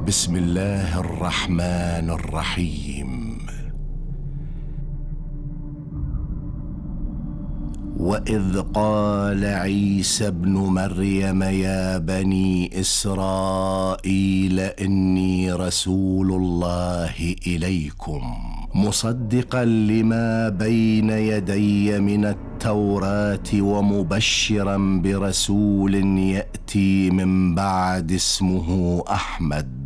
بسم الله الرحمن الرحيم. وإذ قال عيسى ابن مريم يا بني إسرائيل إني رسول الله إليكم مصدقا لما بين يدي من التوراة ومبشرا برسول يأتي من بعد اسمه أحمد.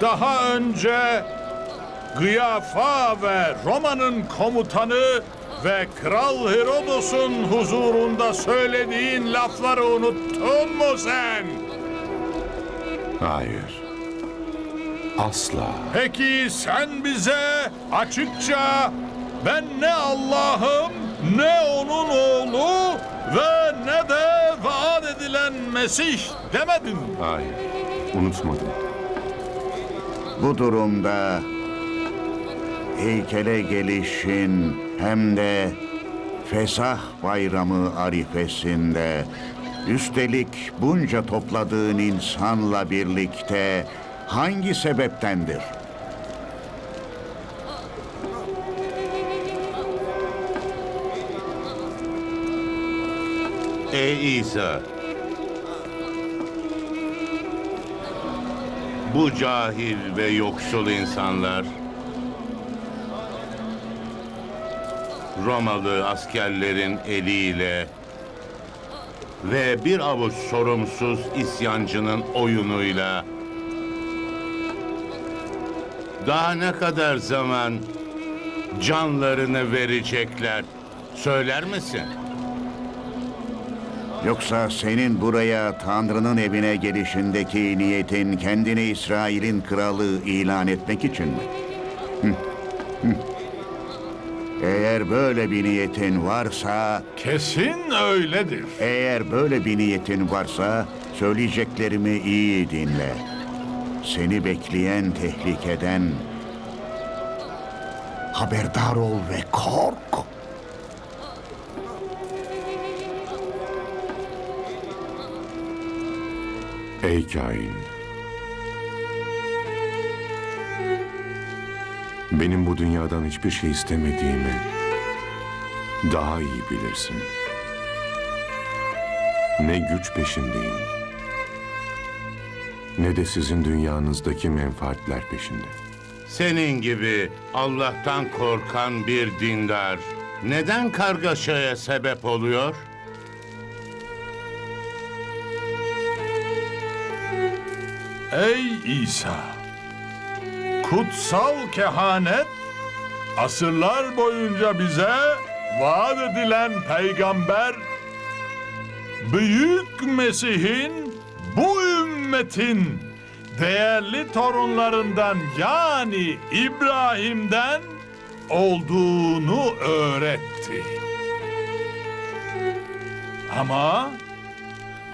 Daha önce Gıyafa ve Roma'nın komutanı ve Kral Herodos'un huzurunda söylediğin lafları unuttun mu sen? Hayır. Asla. Peki sen bize açıkça ben ne Allah'ım ne onun oğlu ve ne de vaat edilen Mesih demedin. Hayır. Unutmadım. Bu durumda heykele gelişin hem de Fesah Bayramı arifesinde üstelik bunca topladığın insanla birlikte hangi sebeptendir? Ey İsa! Bu cahil ve yoksul insanlar Romalı askerlerin eliyle ve bir avuç sorumsuz isyancının oyunuyla daha ne kadar zaman canlarını verecekler söyler misin? Yoksa senin buraya Tanrı'nın evine gelişindeki niyetin kendini İsrail'in kralı ilan etmek için mi? Hı, hı. Eğer böyle bir niyetin varsa, Kesin öyledir. eğer böyle bir niyetin varsa söyleyeceklerimi iyi dinle. Seni bekleyen tehlikeden haberdar ol ve kork. Ey kain. Benim bu dünyadan hiçbir şey istemediğimi daha iyi bilirsin. Ne güç peşindeyim. Ne de sizin dünyanızdaki menfaatler peşinde. Senin gibi Allah'tan korkan bir dindar neden kargaşaya sebep oluyor? Ey İsa! Kutsal kehanet asırlar boyunca bize vaat edilen peygamber Büyük Mesih'in bu ümmetin değerli torunlarından yani İbrahim'den olduğunu öğretti. Ama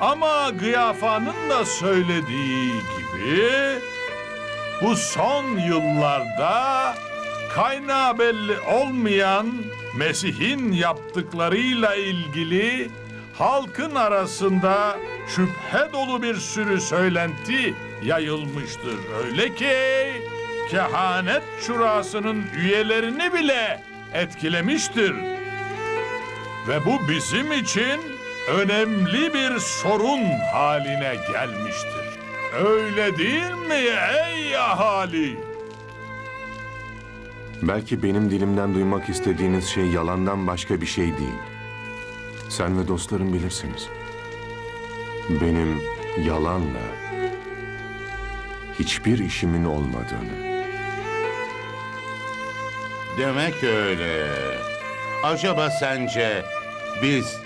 ama Gıyafa'nın da söylediği gibi bu son yıllarda kaynağı belli olmayan Mesih'in yaptıklarıyla ilgili halkın arasında şüphe dolu bir sürü söylenti yayılmıştır. Öyle ki kehanet şurasının üyelerini bile etkilemiştir. Ve bu bizim için önemli bir sorun haline gelmiştir. Öyle değil mi ey ahali? Belki benim dilimden duymak istediğiniz şey yalandan başka bir şey değil. Sen ve dostların bilirsiniz. Benim yalanla hiçbir işimin olmadığını. Demek öyle. Acaba sence biz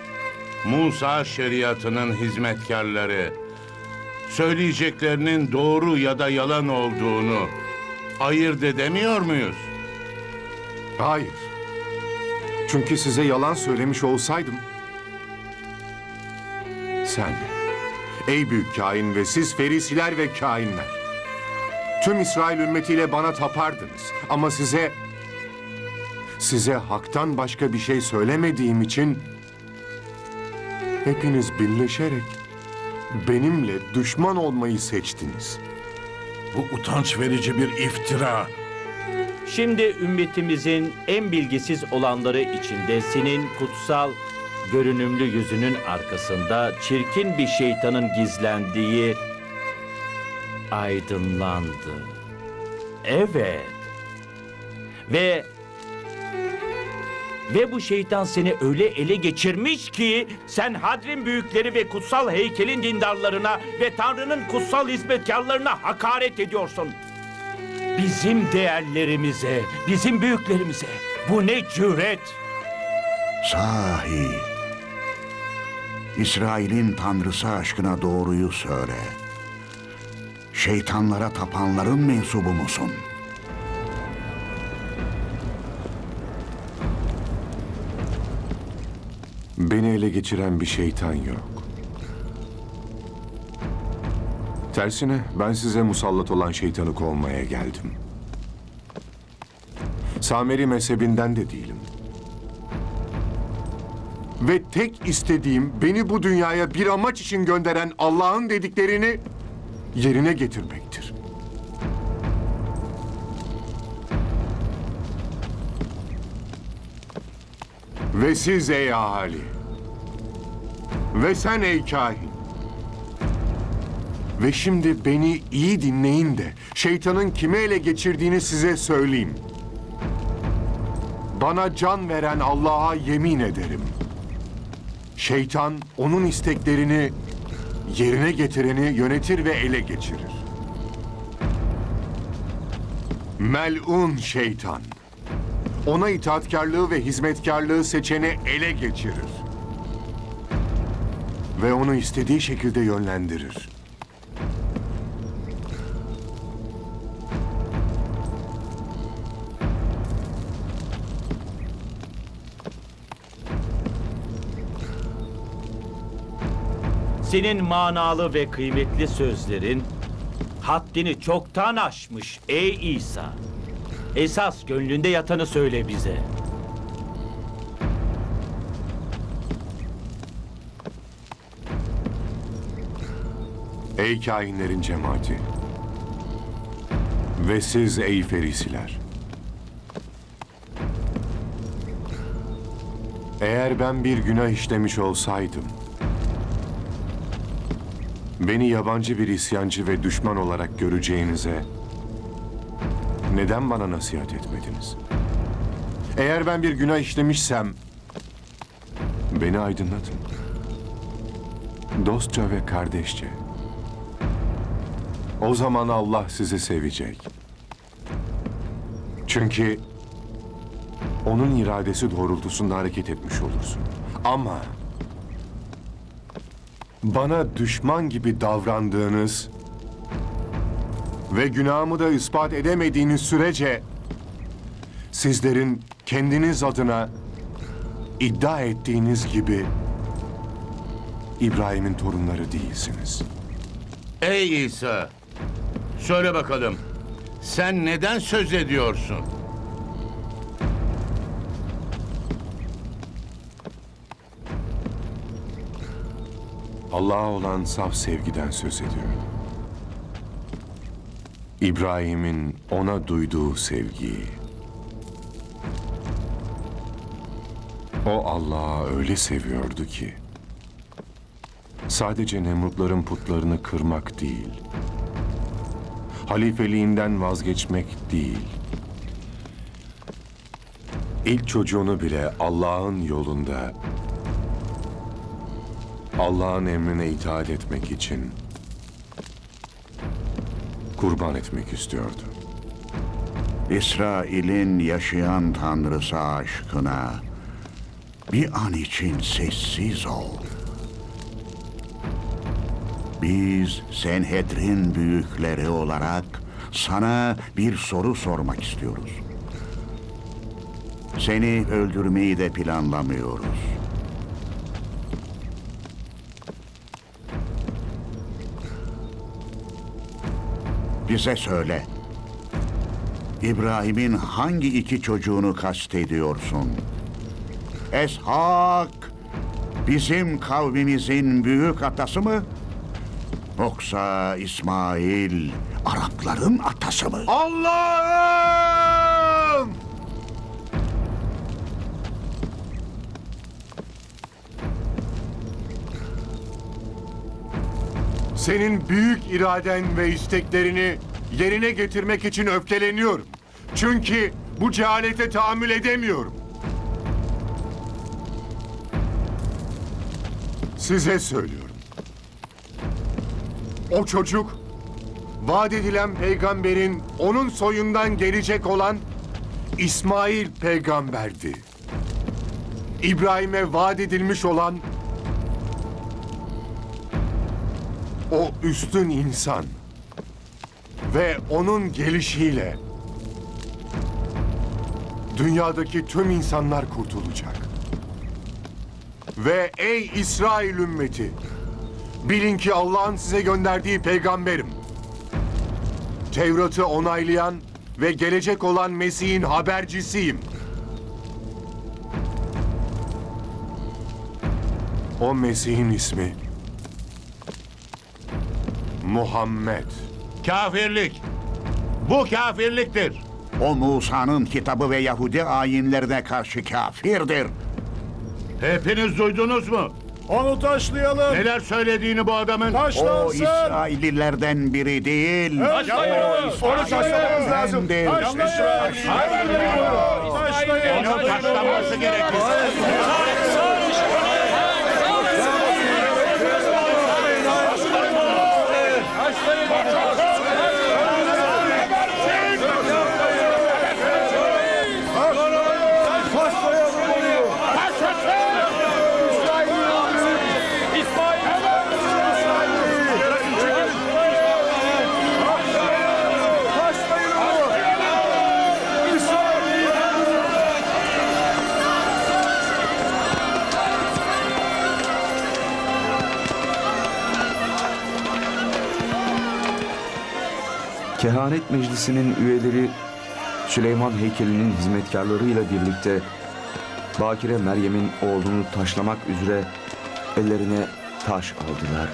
Musa şeriatının hizmetkarları söyleyeceklerinin doğru ya da yalan olduğunu ayırt edemiyor muyuz? Hayır. Çünkü size yalan söylemiş olsaydım... Sen, ey büyük kain ve siz ferisiler ve kainler... Tüm İsrail ümmetiyle bana tapardınız. Ama size... Size haktan başka bir şey söylemediğim için... Hepiniz birleşerek benimle düşman olmayı seçtiniz. Bu utanç verici bir iftira. Şimdi ümmetimizin en bilgisiz olanları içinde senin kutsal görünümlü yüzünün arkasında çirkin bir şeytanın gizlendiği aydınlandı. Evet. Ve ve bu şeytan seni öyle ele geçirmiş ki sen hadrin büyükleri ve kutsal heykelin dindarlarına ve Tanrı'nın kutsal hizmetkarlarına hakaret ediyorsun. Bizim değerlerimize, bizim büyüklerimize. Bu ne cüret? Sahi. İsrail'in tanrısı aşkına doğruyu söyle. Şeytanlara tapanların mensubu musun? Beni ele geçiren bir şeytan yok. Tersine ben size musallat olan şeytanı kovmaya geldim. Sameri mezhebinden de değilim. Ve tek istediğim beni bu dünyaya bir amaç için gönderen Allah'ın dediklerini yerine getirmektir. Ve siz ey ahali. Ve sen ey kahin. Ve şimdi beni iyi dinleyin de şeytanın kimi ele geçirdiğini size söyleyeyim. Bana can veren Allah'a yemin ederim. Şeytan onun isteklerini yerine getireni yönetir ve ele geçirir. Melun şeytan. Ona itaatkarlığı ve hizmetkarlığı seçeni ele geçirir. Ve onu istediği şekilde yönlendirir. Senin manalı ve kıymetli sözlerin haddini çoktan aşmış ey İsa. Esas gönlünde yatanı söyle bize. Ey kainlerin cemaati. Ve siz ey ferisiler. Eğer ben bir günah işlemiş olsaydım, beni yabancı bir isyancı ve düşman olarak göreceğinize neden bana nasihat etmediniz? Eğer ben bir günah işlemişsem, beni aydınlatın. Dostça ve kardeşçe. O zaman Allah sizi sevecek. Çünkü onun iradesi doğrultusunda hareket etmiş olursun. Ama bana düşman gibi davrandığınız ve günahımı da ispat edemediğiniz sürece sizlerin kendiniz adına iddia ettiğiniz gibi İbrahim'in torunları değilsiniz. Ey İsa! Söyle bakalım. Sen neden söz ediyorsun? Allah'a olan saf sevgiden söz ediyorum. İbrahim'in ona duyduğu sevgiyi. O Allah'a öyle seviyordu ki sadece Nemrutların putlarını kırmak değil, halifeliğinden vazgeçmek değil, ilk çocuğunu bile Allah'ın yolunda Allah'ın emrine itaat etmek için kurban etmek istiyordu. İsrail'in yaşayan tanrısı aşkına bir an için sessiz ol. Biz Senhedrin büyükleri olarak sana bir soru sormak istiyoruz. Seni öldürmeyi de planlamıyoruz. Bize söyle. İbrahim'in hangi iki çocuğunu kastediyorsun? Eshak bizim kavmimizin büyük atası mı? Yoksa İsmail Arapların atası mı? Allah'ım! Senin büyük iraden ve isteklerini yerine getirmek için öfkeleniyorum. Çünkü bu cehalete tahammül edemiyorum. Size söylüyorum. O çocuk vaat edilen peygamberin onun soyundan gelecek olan İsmail peygamberdi. İbrahim'e vaat edilmiş olan o üstün insan ve onun gelişiyle dünyadaki tüm insanlar kurtulacak. Ve ey İsrail ümmeti, bilin ki Allah'ın size gönderdiği peygamberim. Tevrat'ı onaylayan ve gelecek olan Mesih'in habercisiyim. O Mesih'in ismi Muhammed. Kafirlik. Bu kafirliktir. O Musa'nın kitabı ve Yahudi ayinlerine karşı kafirdir. Hepiniz duydunuz mu? Onu taşlayalım. Neler söylediğini bu adamın? O İsraillilerden biri değil. Onu taşlamamız lazım. Değil. Onun taşlanması gerekir. Meclisi'nin üyeleri Süleyman heykelinin hizmetkarlarıyla birlikte Bakire Meryem'in oğlunu taşlamak üzere ellerine taş aldılar.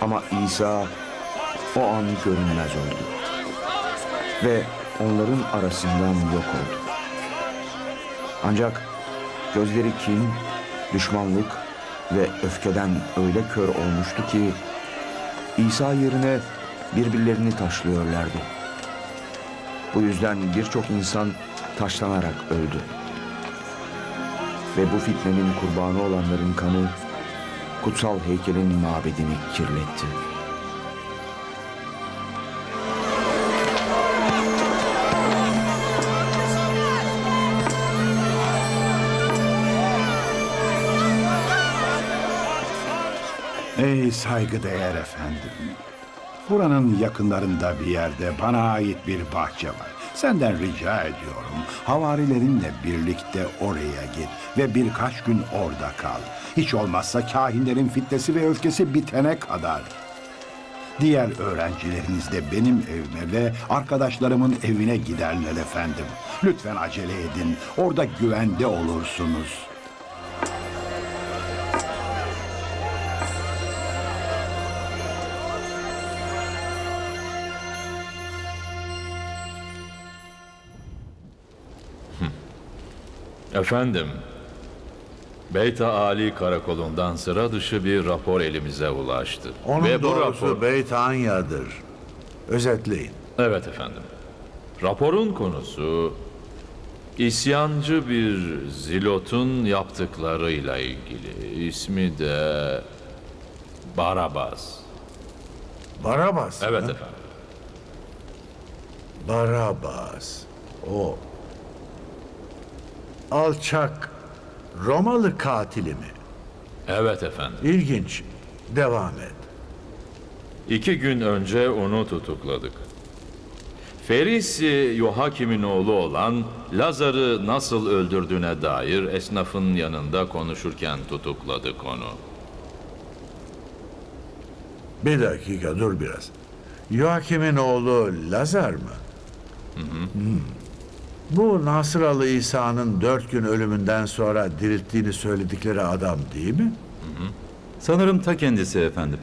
Ama İsa o an görünmez oldu. Ve onların arasından yok oldu. Ancak gözleri kin, düşmanlık ve öfkeden öyle kör olmuştu ki İsa yerine birbirlerini taşlıyorlardı. Bu yüzden birçok insan taşlanarak öldü. Ve bu fitnenin kurbanı olanların kanı kutsal heykelin mabedini kirletti. Ey saygıdeğer efendim. Buranın yakınlarında bir yerde bana ait bir bahçe var. Senden rica ediyorum. Havarilerinle birlikte oraya git ve birkaç gün orada kal. Hiç olmazsa kahinlerin fitnesi ve öfkesi bitene kadar. Diğer öğrencileriniz de benim evime ve arkadaşlarımın evine giderler efendim. Lütfen acele edin. Orada güvende olursunuz. Efendim, Beyt Ali Karakolu'ndan sıra dışı bir rapor elimize ulaştı. Onun Ve doğrusu rapor... Beyt Anya'dır. Özetleyin. Evet efendim. Raporun konusu isyancı bir zilotun yaptıklarıyla ilgili. İsmi de Barabas. Barabas. Evet mı? efendim. Barabas. O. Alçak Romalı katili mi? Evet efendim. İlginç. Devam et. İki gün önce onu tutukladık. Ferisi Yohakim'in oğlu olan Lazar'ı nasıl öldürdüğüne dair esnafın yanında konuşurken tutukladık onu. Bir dakika dur biraz. Joakim'in oğlu Lazar mı? Hmm. Bu Nasıralı İsa'nın dört gün ölümünden sonra dirilttiğini söyledikleri adam değil mi? Sanırım ta kendisi efendim.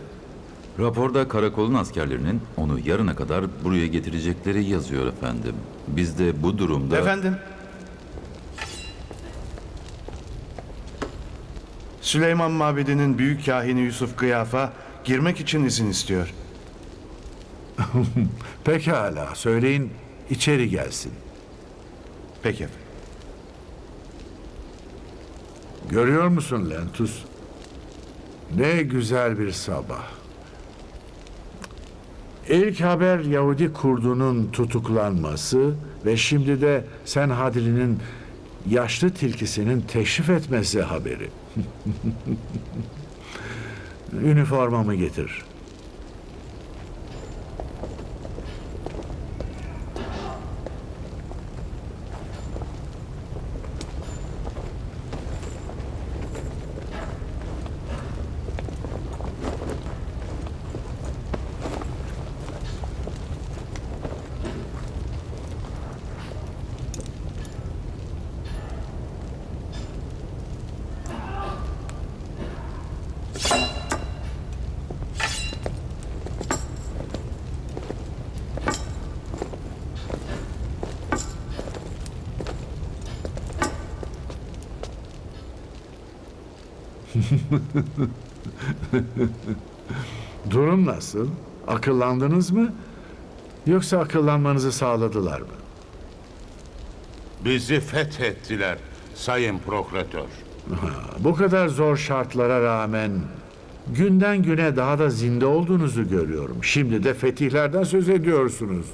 Raporda karakolun askerlerinin onu yarına kadar buraya getirecekleri yazıyor efendim. Biz de bu durumda... Efendim? Süleyman Mabedi'nin büyük kahini Yusuf Kıyafa girmek için izin istiyor. Pekala söyleyin içeri gelsin. Peki. Görüyor musun Lentus? Ne güzel bir sabah. İlk haber Yahudi kurdunun tutuklanması ve şimdi de Senhadri'nin yaşlı tilkisinin teşrif etmesi haberi. Üniformamı getir. Durum nasıl? Akıllandınız mı? Yoksa akıllanmanızı sağladılar mı? Bizi fethettiler sayın prokuratör. Bu kadar zor şartlara rağmen günden güne daha da zinde olduğunuzu görüyorum. Şimdi de fetihlerden söz ediyorsunuz.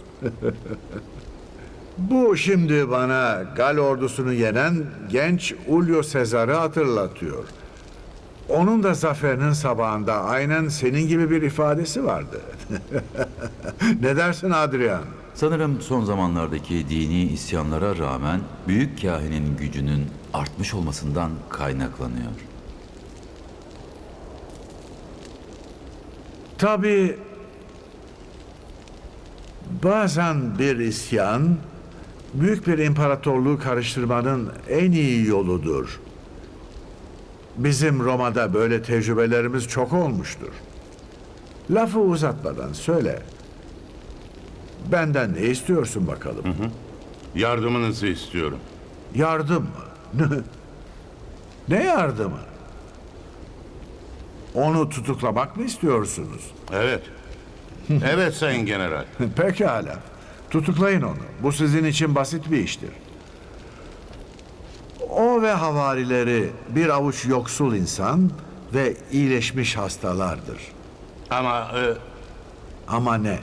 Bu şimdi bana Gal ordusunu yenen genç Ulyo Sezar'ı hatırlatıyor. Onun da zaferinin sabahında aynen senin gibi bir ifadesi vardı. ne dersin Adrian? Sanırım son zamanlardaki dini isyanlara rağmen büyük kahinin gücünün artmış olmasından kaynaklanıyor. Tabii bazen bir isyan büyük bir imparatorluğu karıştırmanın en iyi yoludur. Bizim Roma'da böyle tecrübelerimiz çok olmuştur. Lafı uzatmadan söyle. Benden ne istiyorsun bakalım? Yardımınızı istiyorum. Yardım mı? ne yardımı? Onu tutuklamak mı istiyorsunuz? Evet. Evet sayın general. Pekala. Tutuklayın onu. Bu sizin için basit bir iştir. O ve havarileri bir avuç yoksul insan ve iyileşmiş hastalardır. Ama e, Ama ne?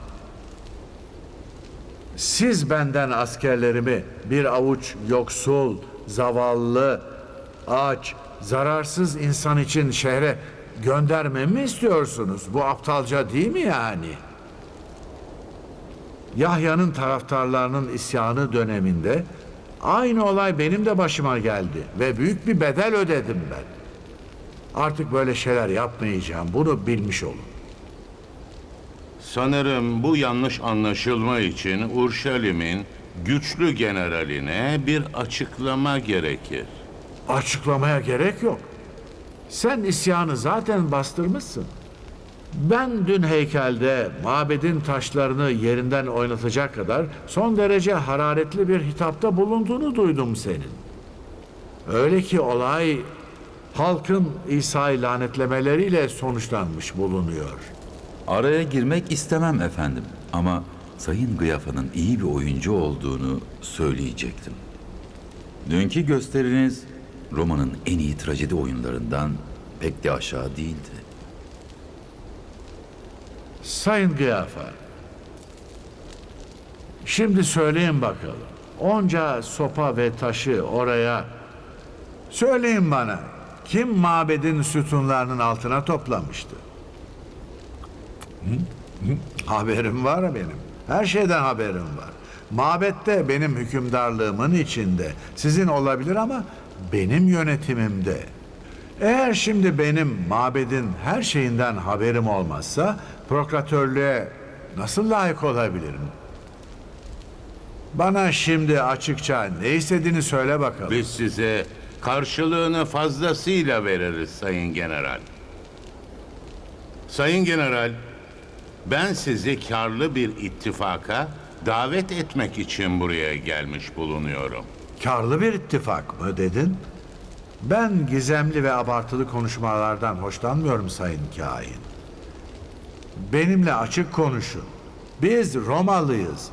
Siz benden askerlerimi bir avuç yoksul, zavallı, aç, zararsız insan için şehre göndermemi mi istiyorsunuz? Bu aptalca değil mi yani? Yahya'nın taraftarlarının isyanı döneminde aynı olay benim de başıma geldi ve büyük bir bedel ödedim ben. Artık böyle şeyler yapmayacağım. Bunu bilmiş olun. Sanırım bu yanlış anlaşılma için Urşalim'in güçlü generaline bir açıklama gerekir. Açıklamaya gerek yok. Sen isyanı zaten bastırmışsın. Ben dün heykelde mabedin taşlarını yerinden oynatacak kadar son derece hararetli bir hitapta bulunduğunu duydum senin. Öyle ki olay halkın İsa'yı lanetlemeleriyle sonuçlanmış bulunuyor. Araya girmek istemem efendim ama Sayın Gıyafa'nın iyi bir oyuncu olduğunu söyleyecektim. Dünkü gösteriniz Roma'nın en iyi trajedi oyunlarından pek de aşağı değildi. Sayın Gıyafa, şimdi söyleyin bakalım. Onca sopa ve taşı oraya söyleyin bana. Kim mabedin sütunlarının altına toplamıştı? Haberim var benim. Her şeyden haberim var. Mabette benim hükümdarlığımın içinde. Sizin olabilir ama benim yönetimimde. Eğer şimdi benim mabedin her şeyinden haberim olmazsa prokratörlüğe nasıl layık olabilirim? Bana şimdi açıkça ne istediğini söyle bakalım. Biz size karşılığını fazlasıyla veririz Sayın General. Sayın General, ben sizi karlı bir ittifaka davet etmek için buraya gelmiş bulunuyorum. Karlı bir ittifak mı dedin? Ben gizemli ve abartılı konuşmalardan hoşlanmıyorum sayın kain. Benimle açık konuşun. Biz Romalıyız.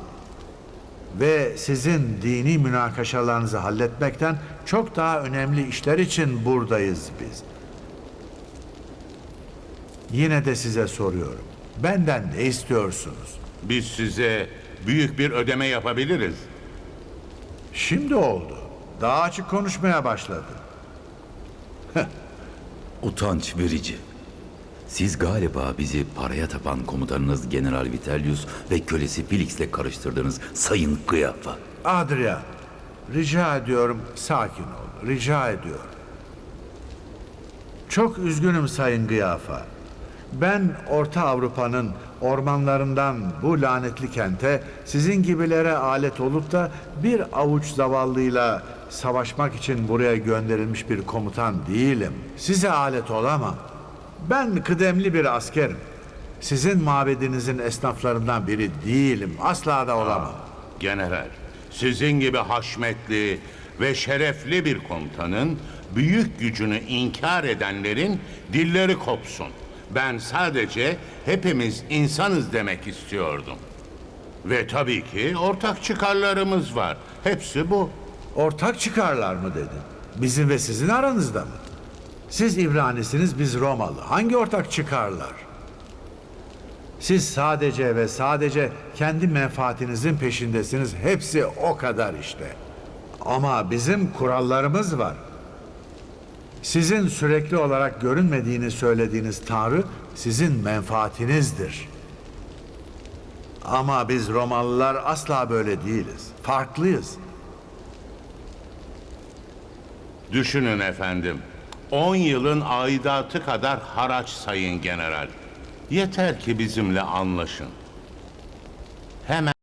Ve sizin dini münakaşalarınızı halletmekten çok daha önemli işler için buradayız biz. Yine de size soruyorum. Benden ne istiyorsunuz? Biz size büyük bir ödeme yapabiliriz. Şimdi oldu. Daha açık konuşmaya başladı. Utanç verici. Siz galiba bizi paraya tapan komutanınız General Vitellius ve kölesi Felix'le karıştırdınız Sayın Gıyafa. Adrian, rica ediyorum sakin ol. Rica ediyorum. Çok üzgünüm Sayın Gıyafa. Ben Orta Avrupa'nın ormanlarından bu lanetli kente sizin gibilere alet olup da bir avuç zavallıyla savaşmak için buraya gönderilmiş bir komutan değilim. Size alet olamam. Ben kıdemli bir askerim. Sizin mabedinizin esnaflarından biri değilim. Asla da olamam. General, sizin gibi haşmetli ve şerefli bir komutanın büyük gücünü inkar edenlerin dilleri kopsun. Ben sadece hepimiz insanız demek istiyordum. Ve tabii ki ortak çıkarlarımız var. Hepsi bu. Ortak çıkarlar mı dedin? Bizim ve sizin aranızda mı? Siz İbranisiniz, biz Romalı. Hangi ortak çıkarlar? Siz sadece ve sadece kendi menfaatinizin peşindesiniz. Hepsi o kadar işte. Ama bizim kurallarımız var. Sizin sürekli olarak görünmediğini söylediğiniz Tanrı sizin menfaatinizdir. Ama biz Romalılar asla böyle değiliz. Farklıyız. Düşünün efendim. 10 yılın aidatı kadar haraç sayın general. Yeter ki bizimle anlaşın. Hemen